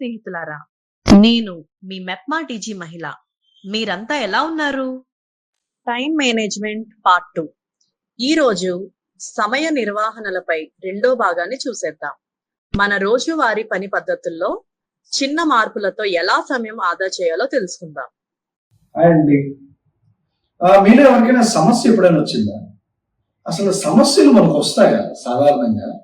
స్నేహితులారా నేను మీ మెప్మా టీజీ మహిళ. మీరంతా ఎలా ఉన్నారు? Time management part two. ఈరోజు సమయ నిర్వహణలపై రెండో భాగాన్ని చూసేద్దాం. మన రోజువారీ పని పద్ధతుల్లో చిన్న మార్పులతో ఎలా సమయం ఆదా చేయాలో తెలుసుకుందాం. హాయ్ అండి. ఆ, మీలో ఎవరికైనా సమస్య ఎప్పుడైనా వచ్చిందా? అసలు సమస్యలు మనకు వస్తాయా సాధారణంగా?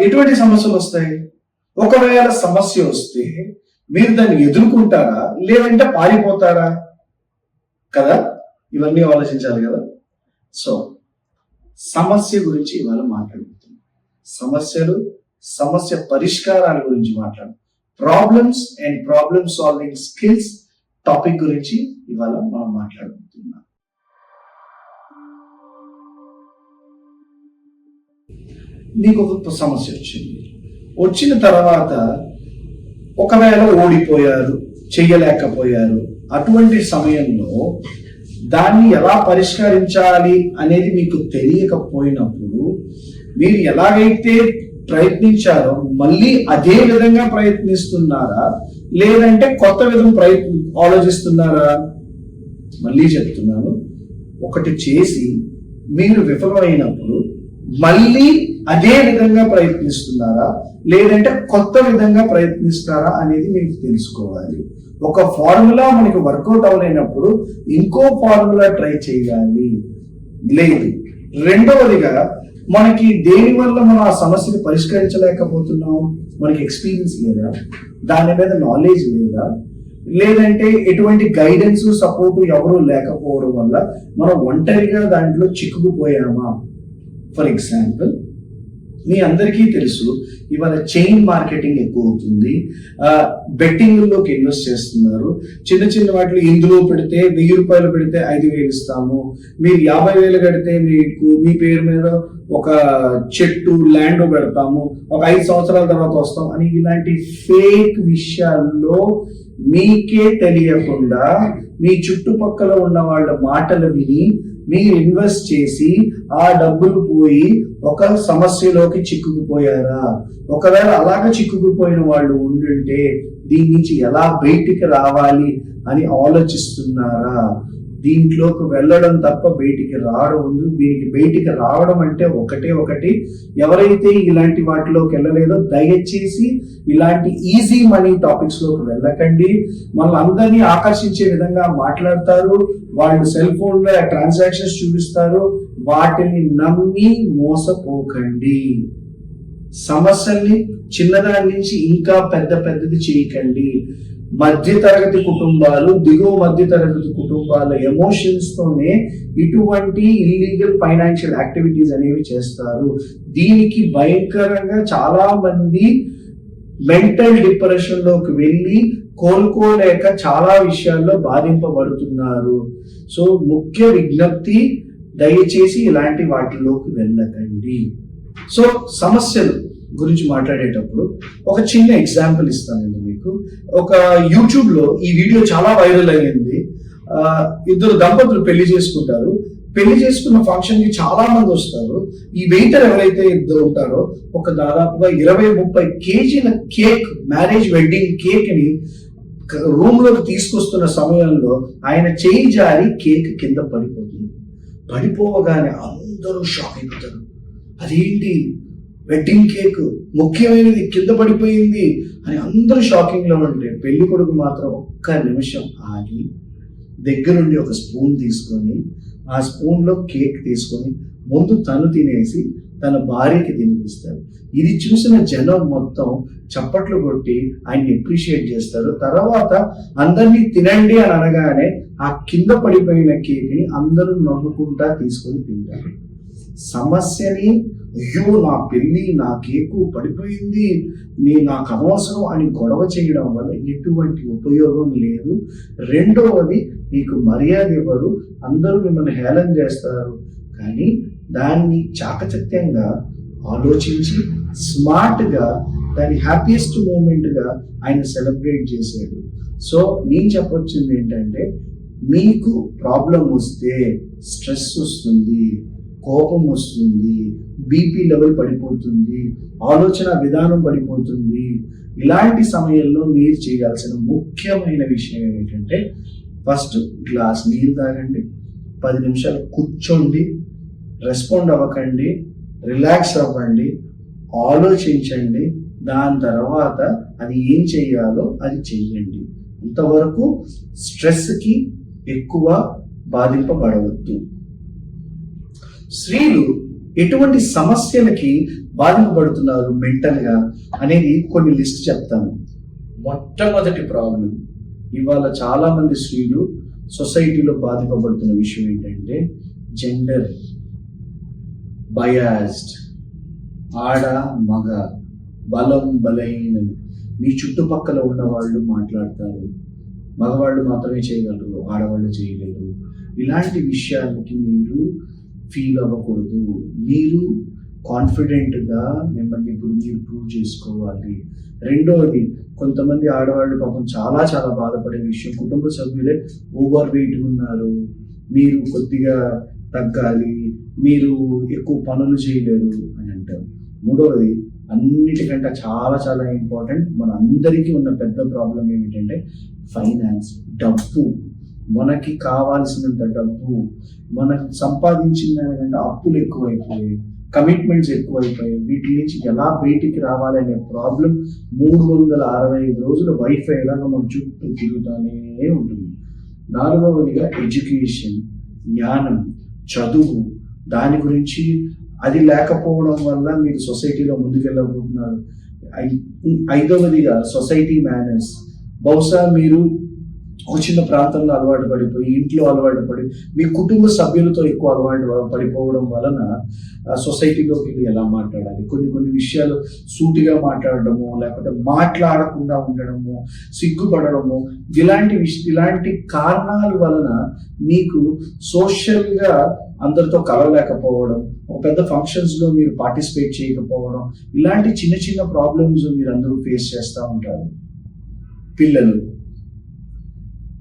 ఎటువంటి సమస్యలు వస్తాయి? ఒకవేళ సమస్య వస్తే మీరు దాన్ని ఎదుర్కొంటారా? లేదంటే పారిపోతారా? కదా? ఇవన్నీ ఆలోచించాలి కదా? సో సమస్య గురించి ఇవాళ మాట్లాడుతున్నాం సమస్యలు సమస్య పరిష్కారాల గురించి మాట్లాడు problems and problem solving skills topic గురించి ఇవాళ మనం మాట్లాడుకుంటున్నాం. మీకు ఒక సమస్య వచ్చింది. వచ్చిన తర్వాత ఒకవేళ ఓడిపోయారు చెయ్యలేకపోయారు అటువంటి సమయంలో దాన్ని ఎలా పరిష్కరించాలి అనేది మీకు తెలియకపోయినప్పుడు మీరు ఎలాగైతే ప్రయత్నించారో మళ్ళీ అదే విధంగా ప్రయత్నిస్తున్నారా? లేదంటే కొత్త విధం ప్రయత్న ఆలోచిస్తున్నారా? మళ్ళీ చెప్తున్నాను. ఒకటి చేసి మీరు విఫలమైనప్పుడు మళ్ళీ అదే విధంగా ప్రయత్నిస్తున్నారా? లేదంటే కొత్త విధంగా ప్రయత్నిస్తారా అనేది మీకు తెలుసుకోవాలి. ఒక ఫార్ములా మనకి వర్కౌట్ అవ్వలేనప్పుడు ఇంకో ఫార్ములా ట్రై చేయాలి. లేదు. రెండవదిగా మనకి దేని వల్ల మనం ఆ సమస్యని పరిష్కరించలేకపోతున్నాం? మనకి ఎక్స్పీరియన్స్ లేదా? దాని మీద నాలెడ్జ్ లేదా? లేదంటే ఎటువంటి గైడెన్స్ సపోర్ట్ ఎవరు లేకపోవడం వల్ల మనం ఒంటరిగా దాంట్లో చిక్కుకుపోయామా? ఫర్ ఎగ్జాంపుల్ మీ అందరికీ తెలుసు ఇవాళ చైన్ మార్కెటింగ్ ఎక్కువ అవుతుంది బెట్టింగ్లోకి ఇన్వెస్ట్ చేస్తున్నారు. చిన్న చిన్న వాటిలో ఇందులో పెడితే వెయ్యి రూపాయలు పెడితే ఐదు వేలు ఇస్తాము. మీరు యాభై వేలు కడితే మీకు మీ పేరు మీద ఒక చెట్టు ల్యాండ్ పెడతాము. ఒక ఐదు సంవత్సరాల తర్వాత వస్తాం అని ఇలాంటి ఫేక్ విషయాల్లో మీకే తెలియకుండా మీ చుట్టుపక్కల ఉన్న వాళ్ళ మాటలు విని మీరు ఇన్వెస్ట్ చేసి ఆ డబ్బులు పోయి ఒక సమస్యలోకి చిక్కుకుపోయారా? ఒకవేళ అలాగ చిక్కుకుపోయిన వాళ్ళు ఉండుంటే దీని నుంచి ఎలా బయటికి రావాలి అని ఆలోచిస్తున్నారా? దీంట్లోకి వెళ్ళడం తప్ప బయటికి రావడం ఉంది దీనికి బయటికి రావడం అంటే ఒకటే ఒకటి. ఎవరైతే ఇలాంటి వాటిలోకి వెళ్ళలేదో దయచేసి ఇలాంటి ఈజీ మనీ టాపిక్స్లోకి వెళ్ళకండి. మళ్ళీ అందరినీ ఆకర్షించే విధంగా మాట్లాడతారు. వాళ్ళు సెల్ ఫోన్లో ట్రాన్సాక్షన్స్ చూపిస్తారు. వాటిని నమ్మి మోసపోకండి. సమస్యల్ని చిన్నదాని నుంచి ఇంకా పెద్ద పెద్దది చేయకండి. మధ్య తరగతి కుటుంబాలు దిగువ మధ్య తరగతి కుటుంబాల ఎమోషన్స్ తోనే ఇటువంటి ఇల్లీగల్ ఫైనాన్షియల్ యాక్టివిటీస్ అనేవి చేస్తారు. దీనికి భయంకరంగా చాలా మంది మెంటల్ డిప్రెషన్లోకి వెళ్ళి కోలుకోలేక చాలా విషయాల్లో బాధింపబడుతున్నారు. సో ముఖ్య విజ్ఞప్తి దయచేసి ఇలాంటి వాటిలోకి వెళ్ళకండి. సో సమస్యలు. గురించి మాట్లాడేటప్పుడు ఒక చిన్న ఎగ్జాంపుల్ ఇస్తానండి మీకు. ఒక యూట్యూబ్లో ఈ వీడియో చాలా వైరల్ అయ్యింది. ఇద్దరు దంపతులు పెళ్ళి చేసుకుంటారు. పెళ్ళి చేసుకున్న ఫంక్షన్కి చాలా మంది వస్తారు. ఈ వెయిటర్ ఎవరైతే ఇద్దరు ఉంటారో ఒక దాదాపుగా ఇరవై ముప్పై కేజీల కేక్ మ్యారేజ్ వెడ్డింగ్ కేక్ని రూమ్లోకి తీసుకొస్తున్న సమయంలో ఆయన చేయి జారి కేక్ కింద పడిపోతుంది. పడిపోవగానే అందరూ షాక్ అయిపోతారు. అదేంటి? వెడ్డింగ్ కేక్ ముఖ్యమైనది కింద పడిపోయింది అని అందరూ షాకింగ్లో ఉంటే పెళ్ళి కొడుకు మాత్రం ఒక్క నిమిషం ఆగి దగ్గరుండి ఒక స్పూన్ తీసుకొని ఆ స్పూన్లో కేక్ తీసుకొని ముందు తను తినేసి తన భార్యకి తినిపిస్తారు. ఇది చూసిన జనం మొత్తం చప్పట్లు కొట్టి ఆయన్ని అప్రిషియేట్ చేస్తారు. తర్వాత అందరినీ తినండి అని అనగానే ఆ కింద పడిపోయిన కేక్ని అందరూ నవ్వుకుంటా తీసుకొని తింటారు. సమస్యని అయ్యో నా పెళ్ళి నా కేకు పడిపోయింది నీ నాకు అనవసరం అని గొడవ చేయడం వల్ల ఎటువంటి ఉపయోగం లేదు. రెండవది మీకు మర్యాద ఇవ్వరు అందరూ మిమ్మల్ని హేళన చేస్తారు. కానీ దాన్ని చాకచక్యంగా ఆలోచించి స్మార్ట్గా దాని హ్యాపీయెస్ట్ మూమెంట్గా ఆయన సెలబ్రేట్ చేశాడు. సో నేను చెప్పొచ్చింది ఏంటంటే మీకు ప్రాబ్లం వస్తే స్ట్రెస్ వస్తుంది. కోపం వస్తుంది బీపీ లెవెల్ పడిపోతుంది ఆలోచన విధానం పడిపోతుంది. ఇలాంటి సమయంలో మీరు చేయాల్సిన ముఖ్యమైన విషయం ఏమిటంటే ఫస్ట్ గ్లాస్ నీరు తాగండి. పది నిమిషాలు కూర్చోండి రెస్పాండ్ అవ్వకండి రిలాక్స్ అవ్వండి ఆలోచించండి. దాని తర్వాత అది ఏం చేయాలో అది చెయ్యండి ఇంతవరకు స్ట్రెస్కి ఎక్కువ బాధింపబడవద్దు. స్త్రీలు ఎటువంటి సమస్యలకి బాధింపబడుతున్నారు మెంటల్గా అనేది కొన్ని లిస్ట్ చెప్తాను. మొట్టమొదటి ప్రాబ్లం ఇవాళ చాలా మంది స్త్రీలు సొసైటీలో బాధింపబడుతున్న విషయం ఏంటంటే జెండర్ బయాస్డ్ ఆడ మగ. బలం బలహీనలు మీ చుట్టుపక్కల ఉన్న వాళ్ళు మాట్లాడతారు. మగవాళ్ళు మాత్రమే చేయగలరు ఆడవాళ్ళు చేయలేరు. ఇలాంటి విషయాలకి మీరు ఫీల్ అవ్వకూడదు. మీరు కాన్ఫిడెంట్గా మిమ్మల్ని ఇప్పుడు మీరు ప్రూవ్ చేసుకోవాలి. రెండవది కొంతమంది ఆడవాళ్ళు పాపం చాలా చాలా బాధపడే విషయం కుటుంబ సభ్యులే ఓవర్ వెయిట్ ఉన్నారు. మీరు కొద్దిగా తగ్గాలి. మీరు ఎక్కువ పనులు చేయలేరు అని అంటారు. మూడవది అన్నిటికంటే చాలా చాలా ఇంపార్టెంట్ మన అందరికీ ఉన్న పెద్ద ప్రాబ్లం ఏమిటంటే ఫైనాన్స్ డబ్బు. మనకి కావాల్సినంత డబ్బు మనకు సంపాదించిన దానికంటే అప్పులు ఎక్కువైపోయాయి కమిట్మెంట్స్ ఎక్కువైపోయాయి. వీటి నుంచి ఎలా బయటికి రావాలనే ప్రాబ్లం మూడు వందల అరవై ఐదు రోజులు వైఫై ఎలాగో మన చుట్టూ తిరుగుతూనే ఉంటుంది. నాలుగవదిగా ఎడ్యుకేషన్ జ్ఞానం చదువు. దాని గురించి అది లేకపోవడం వల్ల మీరు సొసైటీలో ముందుకెళ్ళబోతున్నారు. ఐ- ఐదవదిగా సొసైటీ మేనర్స్ బహుశా మీరు ఒక చిన్న ప్రాంతంలో అలవాటు పడిపోయి ఇంట్లో అలవాటు పడి మీ కుటుంబ సభ్యులతో ఎక్కువ అలవాటు పడిపోవడం వలన సొసైటీలోకి వెళ్ళి ఎలా మాట్లాడాలి? కొన్ని కొన్ని విషయాలు సూటిగా మాట్లాడడము లేకపోతే మాట్లాడకుండా ఉండడము సిగ్గుపడడము ఇలాంటి విష ఇలాంటి కారణాల వలన మీకు సోషల్గా అందరితో కలవలేకపోవడం ఒక పెద్ద ఫంక్షన్స్లో మీరు పార్టిసిపేట్ చేయకపోవడం ఇలాంటి చిన్న చిన్న ప్రాబ్లమ్స్ మీరు అందరూ ఫేస్ చేస్తూ ఉంటారు. పిల్లలు.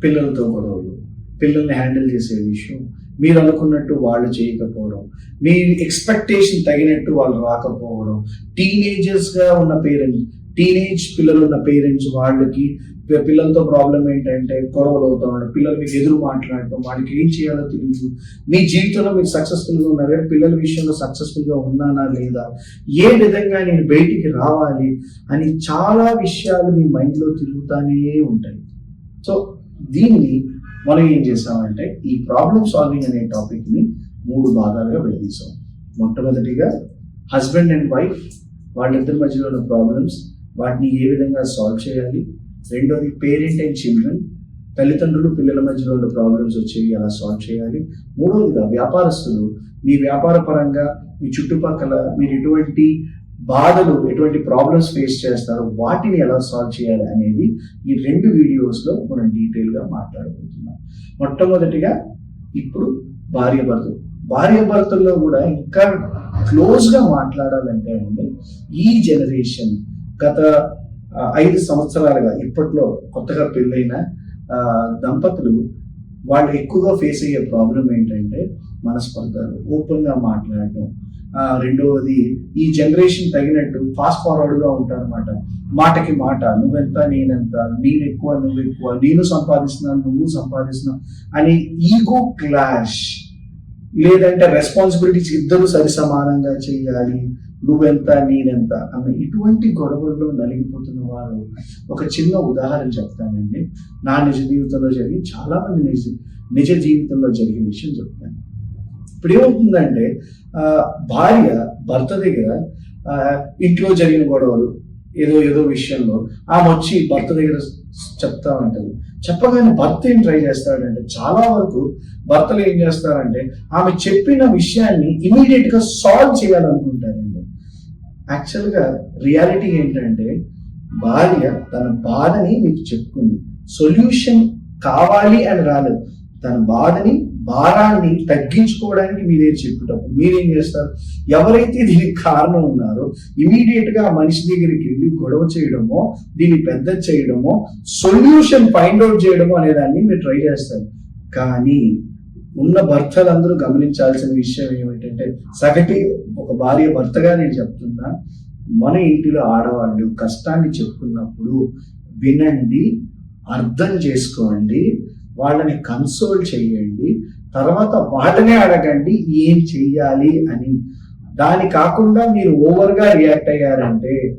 పిల్లలతో గొడవలు పిల్లల్ని హ్యాండిల్ చేసే విషయం మీరు అనుకున్నట్టు వాళ్ళు చేయకపోవడం మీ ఎక్స్పెక్టేషన్ తగినట్టు వాళ్ళు రాకపోవడం టీనేజర్స్గా ఉన్న పేరెంట్స్ టీనేజ్ పిల్లలు ఉన్న పేరెంట్స్ వాళ్ళకి పిల్లలతో ప్రాబ్లం ఏంటంటే గొడవలు అవుతా ఉండడం పిల్లలు మీకు ఎదురు మాట్లాడటం వాళ్ళకి ఏం చేయాలో తెలియదు మీ జీవితంలో మీరు సక్సెస్ఫుల్గా ఉన్నారా? పిల్లల విషయంలో సక్సెస్ఫుల్గా ఉన్నానా లేదా? ఏ విధంగా నేను బయటికి రావాలి? అని చాలా విషయాలు మీ మైండ్లో తిరుగుతానే ఉంటాయి. సో దీన్ని మనం ఏం చేసామంటే ఈ ప్రాబ్లమ్ సాల్వింగ్ అనే టాపిక్ని మూడు భాగాలుగా విడదీసాం మొట్టమొదటిగా హస్బెండ్ అండ్ వైఫ్ వాళ్ళిద్దరి మధ్యలో ఉన్న ప్రాబ్లమ్స్ వాటిని ఏ విధంగా సాల్వ్ చేయాలి? రెండోది పేరెంట్ అండ్ చిల్డ్రన్ తల్లిదండ్రులు పిల్లల మధ్యలో ఉన్న ప్రాబ్లమ్స్ వచ్చేవి ఎలా సాల్వ్ చేయాలి? మూడవదిగా వ్యాపారస్తులు మీ వ్యాపార పరంగా మీ చుట్టుపక్కల మీరు ఎటువంటి బాధలు ఎటువంటి ప్రాబ్లమ్స్ ఫేస్ చేస్తారో వాటిని ఎలా సాల్వ్ చేయాలి అనేది ఈ రెండు వీడియోస్లో మనం డీటెయిల్గా మాట్లాడుకుంటున్నాం. మొట్టమొదటిగా ఇప్పుడు భార్య భర్తలు. భార్య భర్తల్లో కూడా ఇంకా క్లోజ్గా మాట్లాడాలంటే అండి ఈ జనరేషన్ గత ఐదు సంవత్సరాలుగా ఇప్పట్లో కొత్తగా పెళ్ళైన దంపతులు వాళ్ళు ఎక్కువగా ఫేస్ అయ్యే ప్రాబ్లం ఏంటంటే మనస్పర్ధలు ఓపెన్గా మాట్లాడటం రెండవది ఈ జనరేషన్ తగినట్టు ఫాస్ట్ ఫార్వర్డ్గా ఉంటారన్నమాట. మాటకి మాట నువ్వెంత నేనెంత నేను ఎక్కువ నువ్వు ఎక్కువ నేను సంపాదిస్తున్నాను నువ్వు సంపాదిస్తున్నావు అని ఈగో క్లాష్ లేదంటే రెస్పాన్సిబిలిటీస్ ఇద్దరు సరి సమానంగా చేయాలి నువ్వెంత నేనెంత అన్న ఇటువంటి గొడవల్లో నలిగిపోతున్న వారు. ఒక చిన్న ఉదాహరణ చెప్తానండి. నా నిజ జీవితంలో జరిగి చాలా మంది నిజ నిజ జీవితంలో జరిగిన విషయం చెప్తాను. ఇప్పుడు ఏమవుతుందంటే భార్య భర్త దగ్గర ఇంట్లో జరిగిన గొడవలు ఏదో ఏదో విషయంలో ఆమె వచ్చి భర్త దగ్గర చెప్తా ఉంటుంది. చెప్పగానే భర్త ఏం ట్రై చేస్తాడంటే చాలా వరకు భర్తలు ఏం చేస్తారంటే ఆమె చెప్పిన విషయాన్ని ఇమీడియట్గా సాల్వ్ చేయాలనుకుంటారండి. యాక్చువల్గా రియాలిటీ ఏంటంటే భార్య తన బాధని మీకు చెప్పుకుంది సొల్యూషన్ కావాలి అని రాలేదు. తన బాధని భారాన్ని తగ్గించుకోవడానికి మీరే చెప్పేటప్పుడు మీరేం చేస్తారు? ఎవరైతే దీనికి కారణం ఉన్నారో ఇమీడియట్గా మనిషి దగ్గరికి వెళ్ళి గొడవ చేయడమో దీన్ని పెద్ద చేయడమో సొల్యూషన్ ఫైండ్ అవుట్ చేయడమో అనేదాన్ని మీరు ట్రై చేస్తారు. కానీ ఉన్న భర్తలందరూ గమనించాల్సిన విషయం ఏమిటంటే సగటి ఒక భార్య భర్తగా నేను చెప్తున్నా మన ఇంటిలో ఆడవాళ్ళు కష్టాన్ని చెప్పుకున్నప్పుడు వినండి అర్థం చేసుకోండి వాళ్ళని కన్సోల్ చేయండి తర్వాత వాళ్ళనే అడగండి ఏం చెయ్యాలి అని. దాని కాకుండా మీరు ఓవర్గా రియాక్ట్ అయ్యారంటే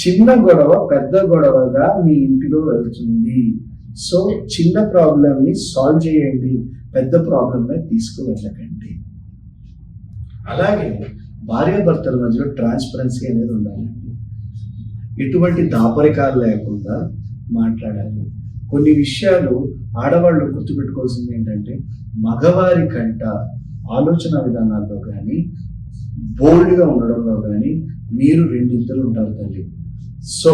చిన్న గొడవ పెద్ద గొడవగా మీ ఇంటిలో వెళ్తుంది. సో చిన్న ప్రాబ్లమ్ని సాల్వ్ చేయండి పెద్ద ప్రాబ్లమ్ని తీసుకువెళ్ళకండి. అలాగే భార్యాభర్తల మధ్యలో ట్రాన్స్పరెన్సీ అనేది ఉండాలండి. ఎటువంటి దాపరికాలు లేకుండా మాట్లాడాలి. కొన్ని విషయాలు ఆడవాళ్ళు గుర్తుపెట్టుకోవాల్సింది ఏంటంటే మగవారి కంట ఆలోచన విధానాల్లో కానీ బోల్డ్గా ఉండడంలో కానీ మీరు రెండింతలు ఉంటారు తల్లి. సో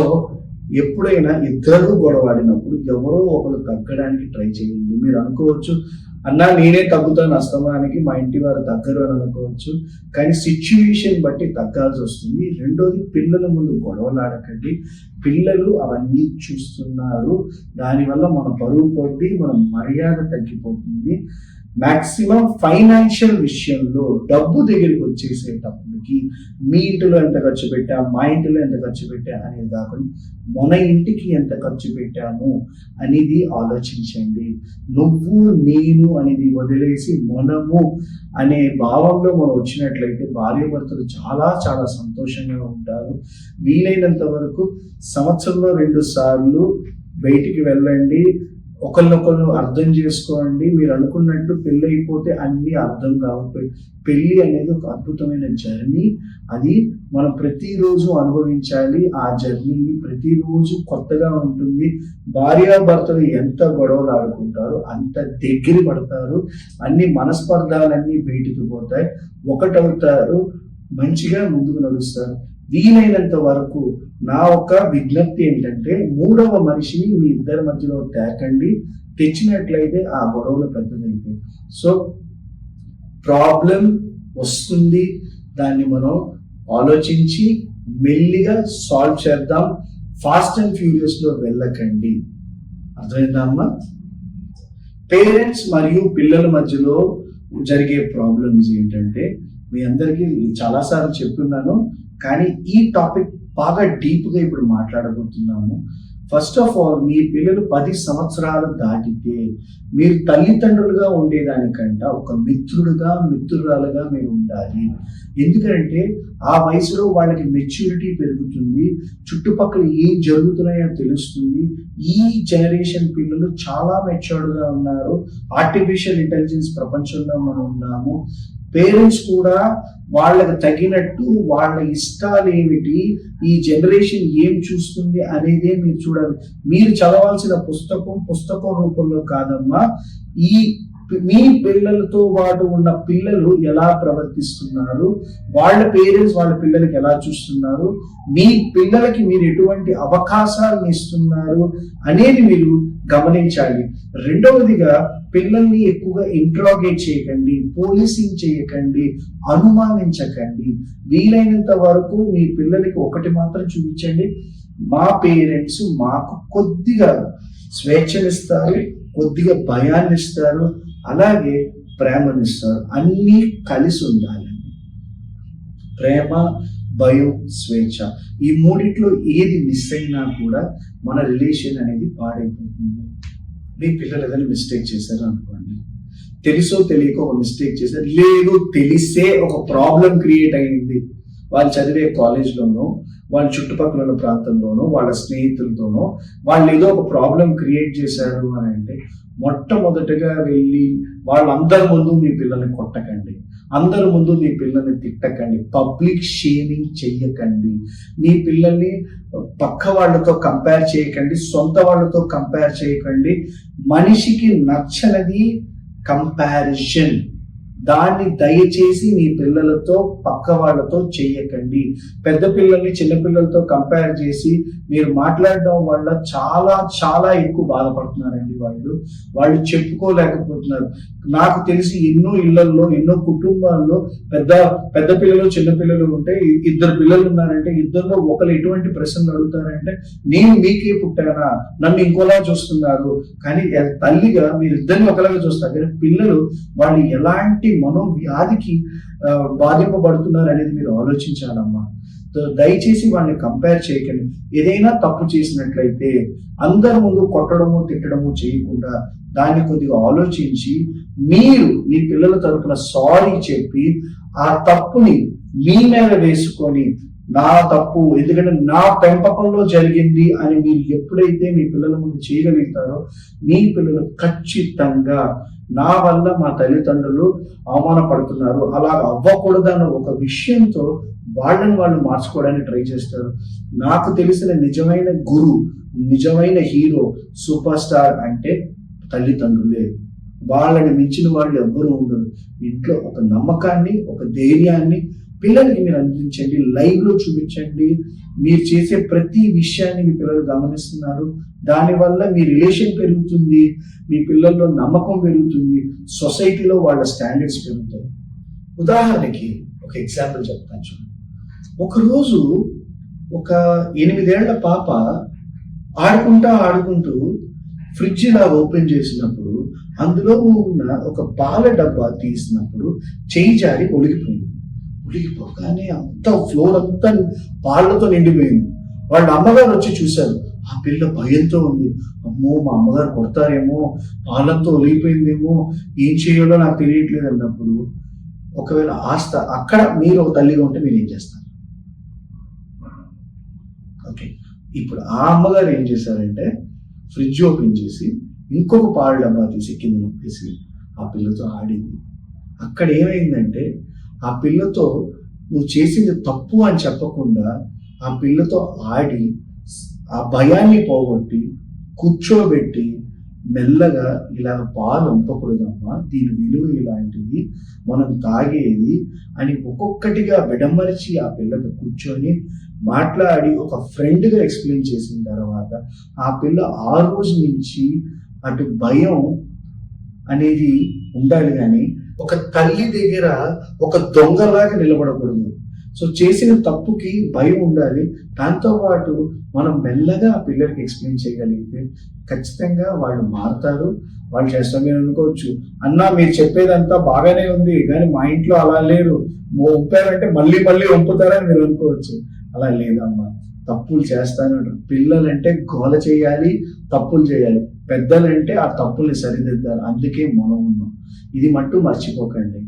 ఎప్పుడైనా ఇద్దరు గొడవాడినప్పుడు ఎవరో ఒకరు తగ్గడానికి ట్రై చేయండి. మీరు అనుకోవచ్చు అన్నా నేనే తగ్గుతాను అస్తమానికి మా ఇంటి వారు తగ్గరు అని అనుకోవచ్చు. కానీ సిచ్యువేషన్ బట్టి తగ్గాల్సి వస్తుంది. రెండోది పిల్లల ముందు గొడవలాడకండి. పిల్లలు అవన్నీ చూస్తున్నారు. దానివల్ల మన బరువు పోద్ది మన మర్యాద తగ్గిపోతుంది. మ్యాక్సిమం ఫైనాన్షియల్ విషయంలో డబ్బు దగ్గరికి వచ్చేసేటప్పటికి మీ ఇంటిలో ఎంత ఖర్చు పెట్టా మా ఇంటిలో ఎంత ఖర్చు పెట్టా అనేది కాకుండా మన ఇంటికి ఎంత ఖర్చు పెట్టాము అనేది ఆలోచించండి. నువ్వు నేను అనేది వదిలేసి మనము అనే భావంలో మనం వచ్చినట్లయితే భార్యాభర్తలు చాలా చాలా సంతోషంగా ఉంటారు. వీలైనంత వరకు సంవత్సరంలో రెండు సార్లు బయటికి వెళ్ళండి. ఒకరినొకరు అర్థం చేసుకోండి. మీరు అనుకున్నట్టు పెళ్ళి అయిపోతే అన్ని అర్థం కాకపోయి పెళ్ళి అనేది ఒక అద్భుతమైన జర్నీ. అది మనం ప్రతిరోజు అనుభవించాలి. ఆ జర్నీని ప్రతిరోజు కొత్తగా ఉంటుంది. భార్యాభర్తలు ఎంత గొడవలు ఆడుకుంటారో అంత దగ్గర పడతారు. అన్ని మనస్పర్ధాలన్నీ బయటికి పోతాయి. ఒకటవుతారు మంచిగా ముందుకు నడుస్తారు. వీలైనంత వరకు నా ఒక విజ్ఞప్తి ఏంటంటే మూడవ మనిషిని మీ ఇద్దరి మధ్యలో తేకండి. తెచ్చినట్లయితే ఆ గొడవలు పెద్దదైతే. సో ప్రాబ్లం వస్తుంది. దాన్ని మనం ఆలోచించి మెల్లిగా సాల్వ్ చేద్దాం. ఫాస్ట్ అండ్ ఫ్యూరియస్లో వెళ్ళకండి. అర్థమైందా అమ్మా? పేరెంట్స్ మరియు పిల్లల మధ్యలో జరిగే ప్రాబ్లమ్స్ ఏంటంటే మీ అందరికీ చాలాసార్లు చెప్తున్నాను. కానీ ఈ టాపిక్ బాగా డీప్గా ఇప్పుడు మాట్లాడబోతున్నాము. ఫస్ట్ ఆఫ్ ఆల్ మీ పిల్లలు పది సంవత్సరాలు దాటితే మీరు తల్లిదండ్రులుగా ఉండేదానికంట ఒక మిత్రుడుగా మిత్రురాలుగా మీరు ఉండాలి. ఎందుకంటే ఆ వయసులో వాళ్ళకి మెచ్యూరిటీ పెరుగుతుంది. చుట్టుపక్కల ఏం జరుగుతున్నాయో తెలుస్తుంది. ఈ జనరేషన్ పిల్లలు చాలా మెచ్యూర్డ్గా ఉన్నారు. ఆర్టిఫిషియల్ ఇంటెలిజెన్స్ ప్రపంచంలో మనం ఉన్నాము. పేరెంట్స్ కూడా వాళ్ళకి తగినట్టు వాళ్ళ ఇష్టాలు ఏమిటి ఈ జనరేషన్ ఏం చూస్తుంది అనేదే మీరు చూడాలి. మీరు చదవాల్సిన పుస్తకం పుస్తకం రూపంలో కాదమ్మా ఈ మీ పిల్లలతో పాటు ఉన్న పిల్లలు ఎలా ప్రవర్తిస్తున్నారు వాళ్ళ పేరెంట్స్ వాళ్ళ పిల్లలకి ఎలా చూస్తున్నారు మీ పిల్లలకి మీరు ఎటువంటి అవకాశాలను ఇస్తున్నారు అనేది మీరు గమనించాలి. రెండవదిగా పిల్లల్ని ఎక్కువగా ఇంట్రాగేట్ చేయకండి పోలీసింగ్ చేయకండి అనుమానించకండి. వీలైనంత వరకు మీ పిల్లలకి ఒకటి మాత్రం చూపించండి. మా పేరెంట్స్ మాకు కొద్దిగా స్వేచ్ఛనిస్తారు కొద్దిగా భయాన్ని ఇస్తారు అలాగే ప్రేమనిస్తారు. అన్నీ కలిసి ఉండాలండి. ప్రేమ భయం స్వేచ్ఛ. ఈ మూడిట్లో ఏది మిస్ అయినా కూడా మన రిలేషన్ అనేది పాడైపోతుంది. మీ పిల్లలు ఏదైనా మిస్టేక్ చేశారు అనుకోండి. తెలుసో తెలియక ఒక మిస్టేక్ చేశారు. లేదు తెలిసే ఒక ప్రాబ్లం క్రియేట్ అయింది. వాళ్ళు చదివే కాలేజ్లోనో వాళ్ళ చుట్టుపక్కల ఉన్న ప్రాంతంలోనో వాళ్ళ స్నేహితులతోనో వాళ్ళు ఏదో ఒక ప్రాబ్లం క్రియేట్ చేశారు అని అంటే మొట్టమొదటిగా వెళ్ళి వాళ్ళందరి ముందు మీ పిల్లల్ని కొట్టకండి. అందరి ముందు మీ పిల్లల్ని తిట్టకండి పబ్లిక్ షేమింగ్ చెయ్యకండి. మీ పిల్లల్ని పక్క వాళ్ళతో కంపేర్ చేయకండి సొంత వాళ్ళతో కంపేర్ చేయకండి. మనిషికి నచ్చనది కంపారిజన్. దాన్ని దయచేసి మీ పిల్లలతో పక్క వాళ్ళతో చేయకండి పెద్ద పిల్లల్ని చిన్నపిల్లలతో కంపేర్ చేసి మీరు మాట్లాడడం వల్ల చాలా చాలా ఎక్కువ బాధపడుతున్నారండి వాళ్ళు. వాళ్ళు చెప్పుకోలేకపోతున్నారు. నాకు తెలిసి ఎన్నో ఇళ్ళలో ఎన్నో కుటుంబాల్లో పెద్ద పెద్ద పిల్లలు చిన్న పిల్లలు ఉంటే ఇద్దరు పిల్లలు ఉన్నారంటే ఇద్దరిలో ఒకరు ఎటువంటి ప్రశ్నలు అడుగుతారంటే నేను మీకే పుట్టానా? నన్ను ఇంకోలా చూస్తున్నారు. కానీ తల్లిగా మీరు ఇద్దరిని ఒకలాగా చూస్తారు. కానీ పిల్లలు వాళ్ళు ఎలాంటి మనోవ్యాధికి బాధింపబడుతున్నారు అనేది మీరు ఆలోచించాలమ్మా. దయచేసి వాళ్ళని కంపేర్ చేయకండి. ఏదైనా తప్పు చేసినట్లయితే అందరి ముందు కొట్టడము తిట్టడము చేయకుండా దాన్ని కొద్దిగా ఆలోచించి మీరు మీ పిల్లల తరపున సారీ చెప్పి ఆ తప్పుని మీ మీద వేసుకొని నా తప్పు ఎందుకంటే నా పెంపకంలో జరిగింది అని మీరు ఎప్పుడైతే మీ పిల్లల ముందు చేయగలుగుతారో మీ పిల్లలు ఖచ్చితంగా నా వల్ల మా తల్లిదండ్రులు అవమానపడుతున్నారు. అలా అవ్వకూడదన్న ఒక విషయంతో వాళ్ళని వాళ్ళు మార్చుకోవడానికి ట్రై చేస్తారు. నాకు తెలిసిన నిజమైన గురు నిజమైన హీరో సూపర్ స్టార్ అంటే తల్లిదండ్రులే. వాళ్ళని మించిన వాళ్ళు ఎవ్వరూ ఉండరు. ఇంట్లో ఒక నమ్మకాన్ని ఒక ధైర్యాన్ని పిల్లలకి మీరు అందించండి లైవ్లో చూపించండి. మీరు చేసే ప్రతి విషయాన్ని మీ పిల్లలు గమనిస్తున్నారు. దానివల్ల మీ రిలేషన్ పెరుగుతుంది మీ పిల్లల్లో నమ్మకం పెరుగుతుంది సొసైటీలో వాళ్ళ స్టాండర్డ్స్ పెరుగుతాయి. ఉదాహరణకి ఒక ఎగ్జాంపుల్ చెప్తాను చూడండి ఒకరోజు ఒక ఎనిమిదేళ్ళ పాప ఆడుకుంటా ఆడుకుంటూ ఫ్రిడ్జ్ ఇలా ఓపెన్ చేసినప్పుడు అందులో ఉన్న ఒక పాల డబ్బా తీసినప్పుడు చేయి జారి ఒడిగిపోయింది ఒడిగిపోగానే అంతా ఫ్లోర్ అంతా పాలతో నిండిపోయింది. వాళ్ళ అమ్మగారు వచ్చి చూశారు. ఆ పిల్ల భయంతో ఉంది. అమ్మో మా అమ్మగారు కొడతారేమో పాలంతో ఒలిగిపోయిందేమో ఏం చేయాలో నాకు తెలియట్లేదు అన్నప్పుడు ఒకవేళ ఆస్త అక్కడ మీరు ఒక తల్లిగా ఉంటే మీరు ఏం చేస్తారు? ఓకే. ఇప్పుడు ఆ అమ్మగారు ఏం చేశారంటే ఫ్రిడ్జ్ ఓపెన్ చేసి ఇంకొక పాల డబ్బా తీసి కింద నొప్పేసి ఆ పిల్లతో ఆడింది. అక్కడ ఏమైందంటే ఆ పిల్లతో నువ్వు చేసింది తప్పు అని చెప్పకుండా ఆ పిల్లతో ఆడి ఆ భయాన్ని పోగొట్టి కూర్చోబెట్టి మెల్లగా ఇలా పాలు అంపకూడదమ్మా దీని విలువ ఇలాంటిది మనం తాగేది అని ఒక్కొక్కటిగా విడమరిచి ఆ పిల్లతో కూర్చొని మాట్లాడి ఒక ఫ్రెండ్గా ఎక్స్ప్లెయిన్ చేసిన తర్వాత ఆ పిల్ల ఆ రోజు నుంచి అటు భయం అనేది ఉండాలి కానీ ఒక తల్లి దగ్గర ఒక దొంగలాగా నిలబడకూడదు. సో చేసిన తప్పుకి భయం ఉండాలి. దాంతో పాటు మనం మెల్లగా ఆ పిల్లలకి ఎక్స్ప్లెయిన్ చేయగలిగితే ఖచ్చితంగా వాళ్ళు మారుతారు. వాళ్ళు చేస్తాం మీరు అనుకోవచ్చు. అన్నా మీరు చెప్పేదంతా బాగానే ఉంది కానీ మా ఇంట్లో అలా లేరు. ఒప్పారంటే మళ్ళీ మళ్ళీ ఒంపుతారని మీరు అనుకోవచ్చు. అలా లేదమ్మా. తప్పులు చేస్తానే పిల్లలంటే గోల చేయాలి తప్పులు చేయాలి. పెద్దలంటే ఆ తప్పుల్ని సరిదిద్దాలి అందుకే మనం ఉన్నాం. ఇది మట్టు మర్చిపోకండి.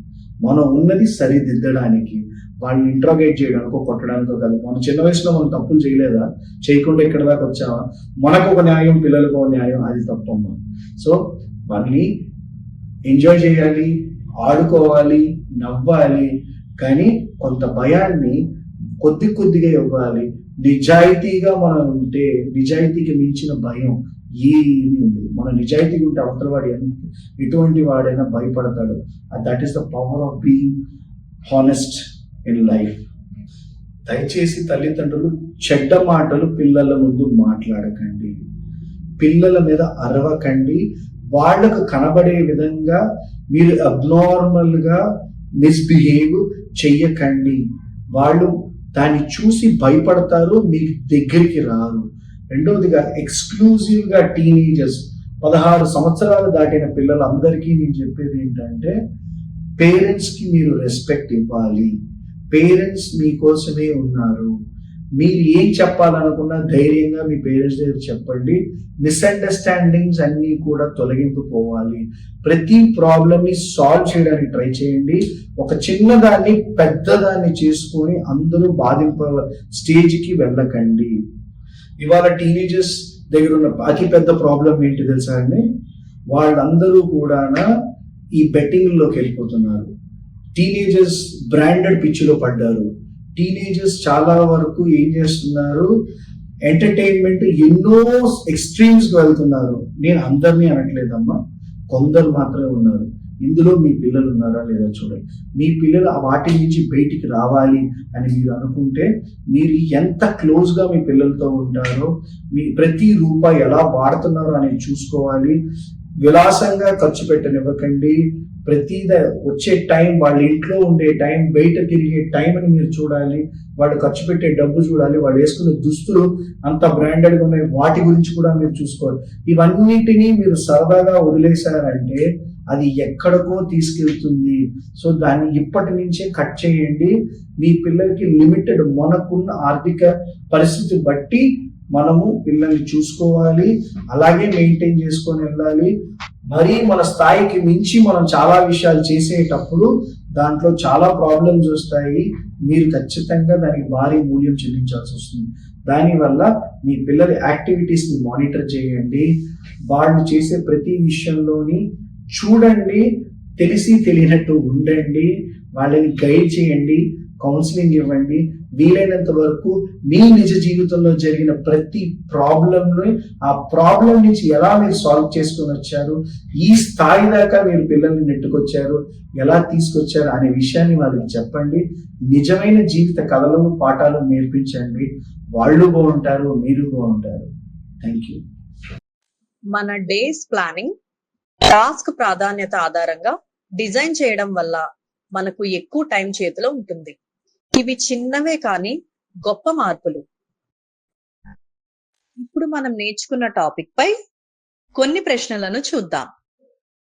మనం ఉన్నది సరిదిద్దడానికి వాళ్ళని ఇంట్రోగేట్ చేయడానికో కొట్టడానికో కాదు. మన చిన్న వయసులో మనం తప్పులు చేయలేదా? చేయకుండా ఇక్కడ దాకా వచ్చావా? మనకు ఒక న్యాయం పిల్లలకు ఒక న్యాయం అది తప్పమ్మా. సో వాళ్ళని ఎంజాయ్ చేయాలి ఆడుకోవాలి నవ్వాలి కానీ కొంత భయాన్ని కొద్ది కొద్దిగా ఇవ్వాలి. నిజాయితీగా మనం ఉంటే నిజాయితీకి మించిన భయం ఏమీ ఉండదు. మన నిజాయితీగా ఉంటే అవతల వాడు ఎంత ఎటువంటి వాడైనా భయపడతాడు. That is the power of being honest in life దయచేసి తల్లిదండ్రులు చెడ్డ మాటలు పిల్లల ముందు మాట్లాడకండి. పిల్లల మీద అరవకండి. వాళ్ళకు కనబడే విధంగా మీరు అబ్నార్మల్గా మిస్బిహేవ్ చెయ్యకండి. వాళ్ళు దాన్ని చూసి భయపడతారు మీ దగ్గరికి రారు. రెండవదిగా ఎక్స్క్లూజివ్గా టీనేజర్స్ పదహారు సంవత్సరాలు దాటిన పిల్లలందరికీ నేను చెప్పేది ఏంటంటే పేరెంట్స్కి మీరు రెస్పెక్ట్ ఇవ్వాలి. పేరెంట్స్ మీకోసమే ఉన్నారు. మీరు ఏం చెప్పాలనుకున్నా ధైర్యంగా మీ పేరెంట్స్ దగ్గర చెప్పండి. మిస్అండర్స్టాండింగ్స్ అన్నీ కూడా తొలగింపు పోవాలి. ప్రతి ప్రాబ్లమ్ని సాల్వ్ చేయడానికి ట్రై చేయండి. ఒక చిన్నదాన్ని పెద్దదాన్ని చేసుకొని అందరూ బాధింప స్టేజ్కి వెళ్ళకండి. ఇవాళ టీనేజర్స్ దగ్గర ఉన్న అతి పెద్ద ప్రాబ్లం ఏంటి తెలుసా అండి? వాళ్ళందరూ కూడా ఈ బెట్టింగ్లోకి వెళ్ళిపోతున్నారు. టీనేజర్స్ బ్రాండెడ్ పిచ్చిలో పడ్డారు. టీనేజర్స్ చాలా వరకు ఏం చేస్తున్నారు? ఎంటర్టైన్మెంట్ ఎన్నో ఎక్స్ట్రీమ్స్కి వెళ్తున్నారు. నేను అందరినీ అనట్లేదమ్మా. కొందరు మాత్రమే ఉన్నారు. ఇందులో మీ పిల్లలు ఉన్నారా లేదా చూడండి. మీ పిల్లలు ఆ వాటి నుంచి బయటికి రావాలి అని మీరు అనుకుంటే మీరు ఎంత క్లోజ్గా మీ పిల్లలతో ఉంటారో మీ ప్రతి రూపాయి ఎలా వాడుతున్నారో అనేది చూసుకోవాలి. విలాసంగా ఖర్చు పెట్టనివ్వకండి. ప్రతి వచ్చే టైం వాళ్ళ ఇంట్లో ఉండే టైం బయట తిరిగే టైంని మీరు చూడాలి. వాళ్ళు ఖర్చు పెట్టే డబ్బు చూడాలి. వాళ్ళు వేసుకునే దుస్తులు అంత బ్రాండెడ్గా ఉన్నాయి. వాటి గురించి కూడా మీరు చూసుకోవాలి. ఇవన్నిటినీ మీరు సరదాగా వదిలేశారంటే అది ఎక్కడికో తీసుకెళ్తుంది. సో దాన్ని ఇప్పటి నుంచే కట్ చేయండి. మీ పిల్లలకి లిమిటెడ్ మనకున్న ఆర్థిక పరిస్థితి బట్టి మనము పిల్లల్ని చూసుకోవాలి. అలాగే మెయింటైన్ చేసుకొని వెళ్ళాలి. మరీ మన స్థాయికి మించి మనం చాలా విషయాలు చేసేటప్పుడు దాంట్లో చాలా ప్రాబ్లమ్స్ వస్తాయి. మీరు ఖచ్చితంగా దానికి భారీ మూల్యం చెల్లించాల్సి వస్తుంది. దానివల్ల మీ పిల్లల యాక్టివిటీస్ని మానిటర్ చేయండి. వాళ్ళు చేసే ప్రతి విషయంలోని చూడండి తెలిసి తెలియనట్టు ఉండండి వాళ్ళని గైడ్ చేయండి కౌన్సిలింగ్ ఇవ్వండి. వీలైనంత వరకు మీ నిజ జీవితంలో జరిగిన ప్రతి ప్రాబ్లంలో ఆ ప్రాబ్లం నుంచి ఎలా మీరు సాల్వ్ చేసుకొని వచ్చారు ఈ స్థాయి దాకా మీరు పిల్లల్ని నెట్టుకొచ్చారు ఎలా తీసుకొచ్చారు అనే విషయాన్ని వాళ్ళకి చెప్పండి. నిజమైన జీవిత కథలు పాఠాలు నేర్పించండి. వాళ్ళు బాగుంటారు మీరు బాగుంటారు. థ్యాంక్ యూ మన డేస్ ప్లానింగ్ టాస్క్ ప్రాధాన్యత ఆధారంగా డిజైన్ చేయడం వల్ల మనకు ఎక్కువ టైం చేతిలో ఉంటుంది. ఇవి చిన్నవే కానీ గొప్ప మార్పులు. ఇప్పుడు మనం నేర్చుకున్న టాపిక్ పై కొన్ని ప్రశ్నలను చూద్దాం.